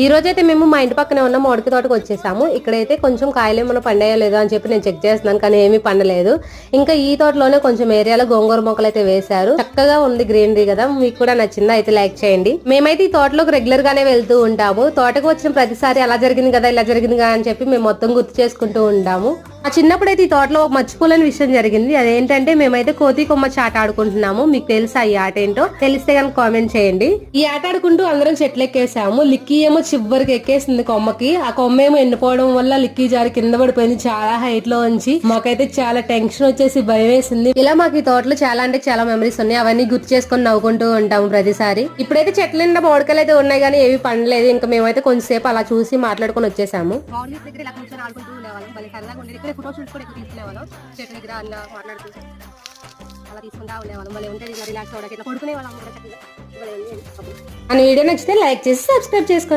ఈ రోజు అయితే మేము మా ఇంటి పక్కనే ఉన్న మామిడి తోటకు వచ్చేసాము. ఇక్కడైతే కొంచెం కాయలు ఏమైనా పండాయో లేదో అని చెప్పి నేను చెక్ చేస్తున్నాను కానీ ఏమీ పండలేదు. ఇంకా ఈ తోటలోనే కొంచెం ఏరియాలో గోంగూర మొక్కలు అయితే వేశారు. చక్కగా ఉంది గ్రీనరీ కదా మీకు కూడా నచ్చిందా అయితే లైక్ చేయండి. మేమైతే ఈ తోటలోకి రెగ్యులర్ గానే వెళ్తూ ఉంటాము. తోటకు వచ్చిన ప్రతిసారి అలా జరిగింది కదా ఇలా జరిగింది కదా అని చెప్పి మేము మొత్తం గుర్తు చేసుకుంటూ ఉంటాము. ఆ చిన్నప్పుడు అయితే ఈ తోటలో ఒక మర్చిపోలేని విషయం జరిగింది. అదేంటంటే మేమైతే కోతి కొమ్మ చాట ఆడుకుంటున్నాము. మీకు తెలుసా ఈ ఆట ఏంటో? తెలిస్తే కనుక కామెంట్ చేయండి. ఈ ఆట ఆడుకుంటూ అందరం చెట్లు ఎక్కేసాము. లిక్కీ ఏమో చివరికి ఎక్కేసింది కొమ్మకి. ఆ కొమ్మ ఏమో ఎండిపోవడం వల్ల లిక్కీ జారి కింద పడిపోయింది. చాలా హైట్లో ఉంచి మాకైతే చాలా టెన్షన్ వచ్చేసి భయం వేసింది. ఇలా మాకు ఈ తోటలో చాలా అంటే చాలా మెమరీస్ ఉన్నాయి. అవన్నీ గుర్తు చేసుకొని నవ్వుకుంటూ ఉంటాము ప్రతిసారి. ఇప్పుడైతే చెట్ల నిండా మోడకలు అయితే ఉన్నాయి కానీ ఏవి పండలేదు. ఇంకా మేమైతే కొంచెంసేపు అలా చూసి మాట్లాడుకొని వచ్చేసాము. దగ్గర ఇలా కూర్చొని ఆడుకుంటూ ఉండేవాళ్ళం. అదే ఫోటో షూట్స్ కూడా ఎక్కువ తీసుకునేవాళ్ళం. చెట్టు దగ్గర అలా మాట్లాడుతూ అలా తీసుకుంటా ఉండేవాళ్ళం. మళ్ళీ ఉంటే రిలాక్స్ అవ్వడానికి. ఇట్లా పడుకునే వాళ్ళం కూడా చక్కగా భలే వీడియో నచ్చితే లైక్ చేసి సబ్స్క్రైబ్ చేసుకోండి.